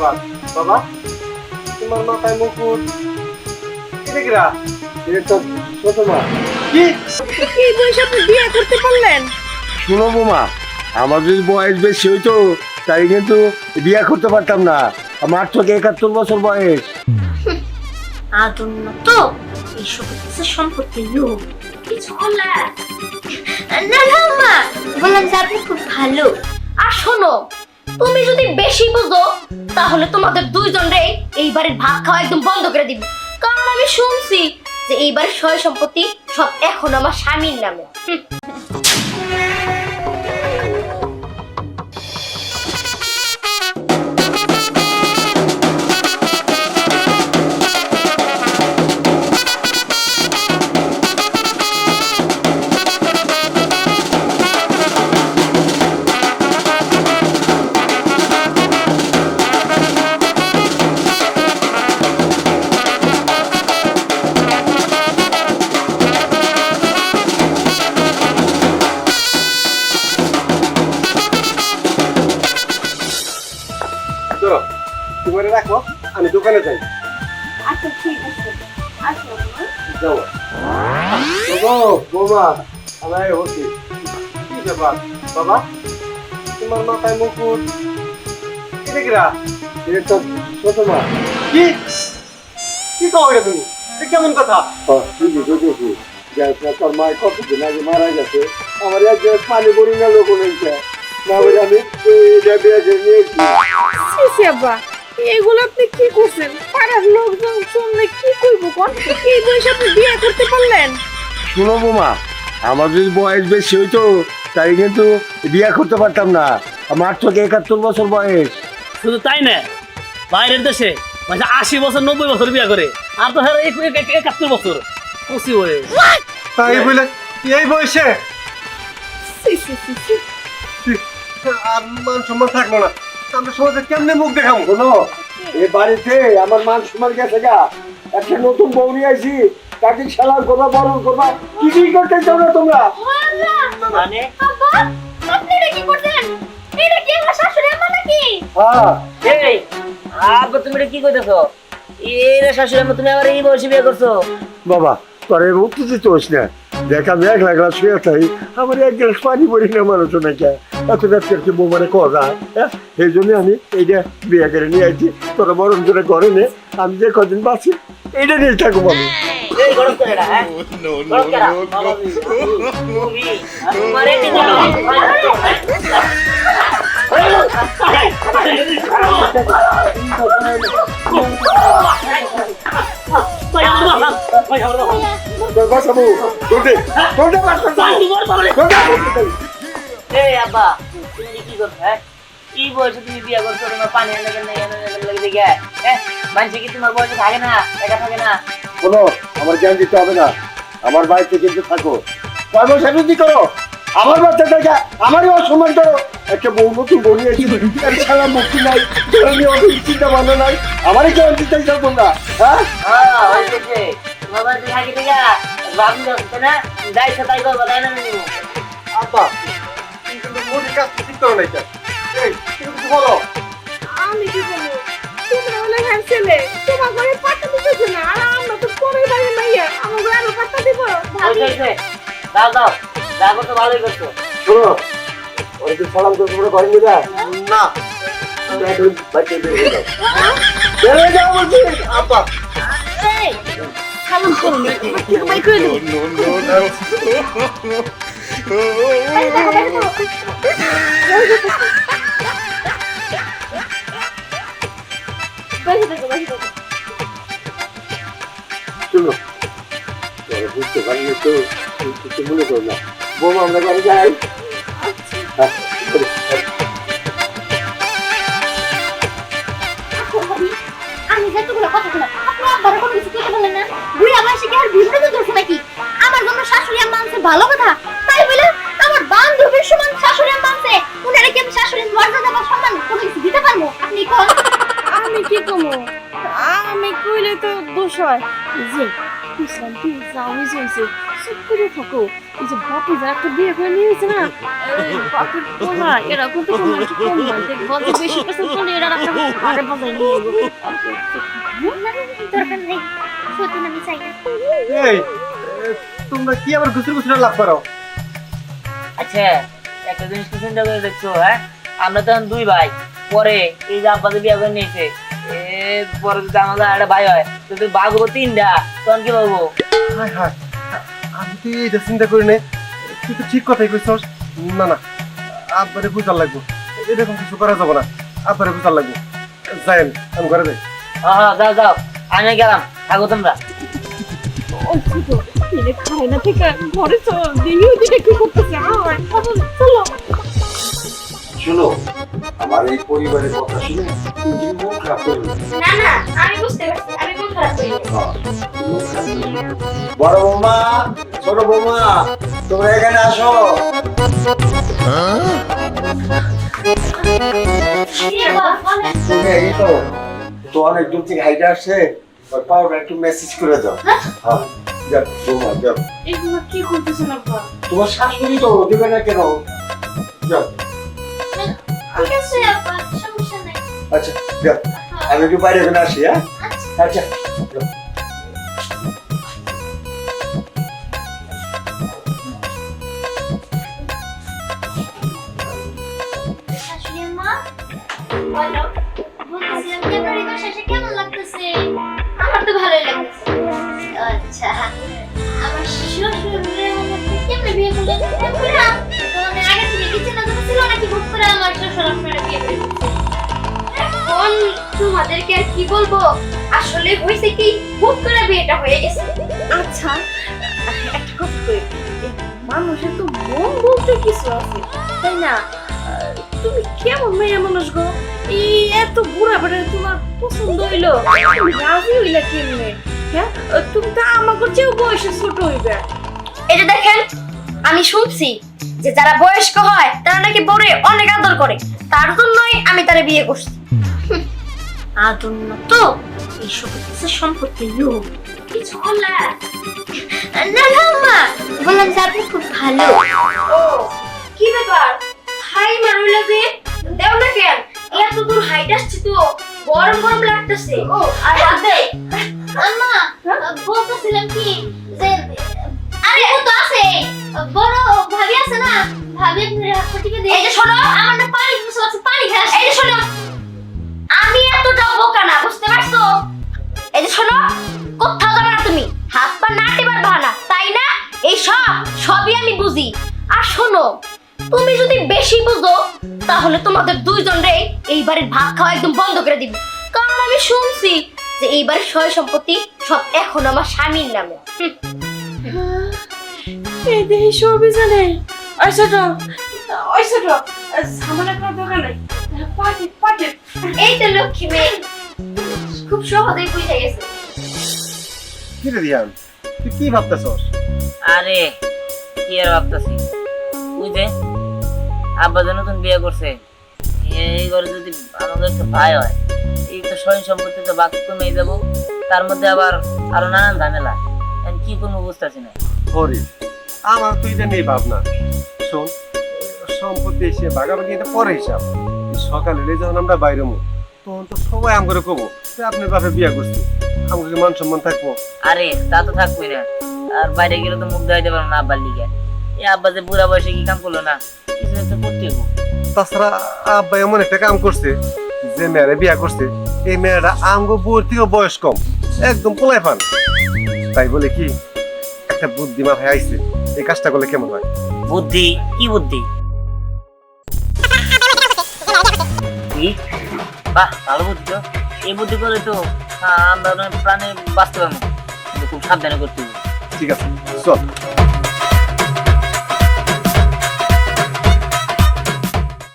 ব্যাপার বাবা তোমার মাথায় মুকুট। এটা এটা তো ছোট মা। কি? এই বয়সে আপনি বিয়ে করতে পারলেন? শুনো বোমা আমার যদি বয়স বেশি হইতো তাই কিন্তু বিয়ে করতে পারতাম না। আমার তো একাত্তর বছর বয়স। আদন্য তো এইসব হচ্ছে সম্পত্তির লোক কিছু বললা? না না মা বললাম যে আপনি খুব ভালো। আর শোনো তুমি যদি বেশি বুঝো, তাহলে তোমাদের দুইজনরে এই বাড়ির ভাগ খাওয়া একদম বন্ধ করে দিবে। কারণ আমি শুনছি যে এই বাড়ির সয় সম্পত্তি সব এখন আমার স্বামীর নামে। আমি দোকানে যাই। আচ্ছা ঠিক আছে। যাও। বাবা বাবা আমার হচ্ছে কি ব্যাপার? বাবা তোমার মাথায় মুকুট এটা কিরা এটা তো ছোট মা। কি? কি কও এটা তুমি? এটা কেমন কথা? বুঝি বুঝেছি তোর মায়ের কতদিন আগে মারা গেছে। আমার এক পানি পড়ি না লোক না আমি এটা নিয়েছি। আব্বা। এগুলো আপনি কি করছেন? পাড়ার লোকজন শুনলে কি করব কোন? এই বয়সে আপনি বিয়ে করতে পারলেন? শুনো বোমা আমার যদি বয়স বেশি হইতো তাই কিন্তু বিয়ে করতে পারতাম না। আমার তো একাত্তর বছর বয়স। শুধু তাই না বাইরের দেশে মানে আশি বছর নব্বই বছর বিয়ে করে। আর তো হ্যাঁ এক- এক- এক- একাত্তর বছর। পঁচি বয়স। তাই বলে এই বয়সে? আর মান সম্মান থাকব না। আমরা সমাজে কেমনে মুখ দেখাবো শোনো এ বাড়িতে আমার মান সম্মান গেছে গা। একটা নতুন বউ নিয়ে আইছি তাকে খেলার করবা বরণ করবা কিছুই করতে চাও না তোমরা? মানে? আপনি এটা কি করছেন? এটা কি আমার শাশুড়ি আম্মা নাকি? হ্যাঁ। এই আব্বা তুমি এটা কি কইতেছো? এরা শাশুড়ি আম্মা তুমি আবার এই বয়সে বিয়ে করছ? বাবা তোর এর উত্তেজিত হোস না। দেখ এক লাগলা শুয়ে থাই আমার এক গ্লাস পানি পড়ি না মানুষ নাকি এত রাত করতে বউ মানে করা হ্যাঁ এই জন্য আমি এইটা বিয়ে করে নিয়ে আইছি তোরা বরণ করে করে নে আমি যে কদিন বাঁচি এইটা নিয়ে থাকব এই গরম করে হ্যাঁ তোমারে কি জানো এই আব্বা তুমি কি করছ হ্যাঁ? কি বয়সে তুমি বিয়ে করছ তোমার পানি এনে দেন এনে দেন লাগে দেখে হ্যাঁ? মানুষ কি তোমার বয়সে থাকে না? থাকে না? শোনো আমার জ্ঞান দিতে হবে না। আমার বাড়িতে কিন্তু থাকো। কর্ম সেবৃদ্ধি করো? আমার বাচ্চা থেকে আমারই অসম্মান করো। একটা বউ নতুন বউ নিয়েছি। মুক্তি নাই। নিয়ে অনেক চিন্তা ভাবনা নাই। আমারই কেমন তোমরা হ্যাঁ? হ্যাঁ তোমার বয়সে থাকে ঠিক বাবু যাচ্ছে না যাইছে তাই করব তাই না নিবো আব্বা তুমি কিন্তু মোটের কাজ ঠিক করো নাই এই তুমি কিছু বলো। আমি কি বলব? তোমরা হলে হ্যাঁ ছেলে তোমার ঘরে পাত্তা দিতেছে না আর আমরা তো পরের বাড়ি মাইয়া আমার ঘরে আরও পাত্তা দিব হয়েছে হয়েছে দাও দাও যা করছ ভালোই করছ। শোনো ওরা কি সালাম করে তোমরা ঘরে নিয়ে যায়? না। এখন বাচ্চা বের হয়ে যাও বের হয়ে যাও বলছি আব্বা এই সালাম করুন ভাই করে দিন বসে থাকো বসে থাকো শোনো তোরা বুঝতে পারলে তো কিছু মনে করো না বোমা আমরা ঘরে যাই হ্যাঁ, আমার শিখে আর নাকি? আমার জন্য শাশুড়ি আম্মা আনছে, ভালো কথা। তাই বলে আমার বান্ধবীর সমান শাশুড়ি আম্মা আনছে, উনারে কি আমি শাশুড়ির মর্যাদা বা সম্মান কোনো কিছু দিতে পারব? আপনি কোন? আমি কি কমো? আমি কইলে তো দোষ হয়। জি। বুঝলাম কি থাকো এই যে বাপি বিয়ে করে নিয়েছে না এরা কিন্তু কোনো একটু কম বেশি পছন্দ করলে এরা নিয়ে তোমরা কি আবার ঘুষুর ঘুষুরে লাভ করো? আচ্ছা একটা জিনিস কি চিন্তা করে দেখছ হ্যাঁ? আমরা তখন দুই ভাই। পরে এই যে আব্বাকে বিয়ে করে নিয়েছে। পরে যদি আমাদের একটা ভাই হয়। তো তুই বাঘ হব তিনটা তখন কি বলব? হায় হায় আমি তো এইটা চিন্তা করি নাই তুই তো ঠিক কথাই কইছস। না না আব্বারে বুঝার লাগবো। এরকম কিছু করা যাব না আব্বারে বুঝার লাগবো। যাই আমি, আমি ঘরে যাই। হ্যাঁ যাও যাও আমি গেলাম থাকো তোমরা। ওই খায় না থেকে ঘরে চল দিনিও দিনে কি করতেছে? আয় খবর চলো। শোনো আমার এই পরিবারের কথা শুনে তুমি মুখ খারাপ করবে না। না আমি বুঝতে পারছি আমি মন খারাপ করি না। হ্যাঁ। বড় বৌমা ছোট বৌমা তোমরা এখানে আসো এই তো তো অনেক দূর থেকে হাইটে আসছে পাউডার একটু মেসেজ করে দাও হ্যাঁ তোমার শাশুড়ি তো দেবে না কেন যাও আচ্ছা আমি একটু বাইরে আসি হ্যাঁ? আচ্ছা, তোমাদেরকে আর কি বলব? আসলে হয়েছে কি হুট করে বিয়েটা হয়ে গেছে। আচ্ছা একটা কথা কই মানুষের তো মন বলতে কিছু আছে তাই না? তুমি কেমন মেয়ে মানুষ গো? এই এত বুড়া বেড়া তোমার পছন্দ হইল তুমি রাজি হইলা কেমনে? হ্যাঁ? তুমি তো আমাকে চেয়েও বয়সে ছোট হইবে। এটা দেখেন আমি শুনছি যে যারা বয়স্ক হয় তারা নাকি বড়ে অনেক আদর করে। তার জন্যই আমি তারা বিয়ে করছি। আদর তো এইসব কিছু সম্পত্তি লোক কিছু না না মা বললাম যে আপনি খুব ভালো। ও কি ব্যাপার? হাই মারুলা যে। দেও না কেন এত দূর হাইট আসছে তো। গরম গরম লাগতেছে। ও আর রাতে আম্মা বলতেছিলাম কি যে আরে ও তো আছে। বড় ভাবি আছে না? ভাবি আপনার হাতটিকে এই যে শোনো। আমার না পানি খাস। এই যে শোনো। এই যে শোনো কোথাও যাবে না তুমি। হাত পা নাড়তে পারবা না তাই না? এই সব সবই আমি বুঝি। আর শোনো তুমি যদি বেশি বুঝো তাহলে তোমাদের দুইজনরে এই বাড়ির ভাত খাওয়া একদম বন্ধ করে দিবে। কারণ আমি শুনছি যে এই বাড়ির সয় সম্পত্তি সব এখন আমার স্বামীর নামে। এই দেহি সবই জানে ওই ছোট ওই ছোট সামনে কোনো দোকান। নাই পাটি পাটি। এই তো লক্ষ্মী মেয়ে। খুব সহজেই বুঝে গেছে। কি রে রিয়ান তুই কি ভাবতেছস? আরে কি আর ভাবতেছি? বুঝে আব্বা যে নতুন বিয়ে করছে এই ঘরে যদি আমাদের একটা ভাই হয় এই তো সয় সম্পত্তি তো বাকি কমেই যাব তার মধ্যে আবার আরও নানান ঝামেলা। কি করব বুঝতেছি না। হরি আমার তুই এটা নেই ভাবনা। শোন সম্পত্তি এসে ভাগাভাগি এটা পরে হিসাব। সকালে হলে যখন আমরা বাইরে মো তখন তো সবাই আম করে কবো যে আপনার বাপে বিয়া করছি আমাকে মান সম্মান থাকব আরে তা তো থাকবোই না আর বাইরে গেলে তো মুখ দেখাইতে পারব না আব্বার লিগে এই আব্বা যে বুড়া বয়সে কি কাম করল না কিছু একটা করতে হব তাছাড়া আব্বা এমন একটা কাম করছে যে মেয়েরা বিয়া করছে এই মেয়েরা আমগো বউর বয়স কম একদম পোলাই পান তাই বলে কি একটা বুদ্ধি মাথায় আইছে এই কাজটা করলে কেমন হয় বুদ্ধি কি বুদ্ধি বাহ ভালো বুদ্ধি এই বুদ্ধি করে তো আমরা প্রাণে বাঁচতে পারব খুব সাবধানে করতে হবে। ঠিক আছে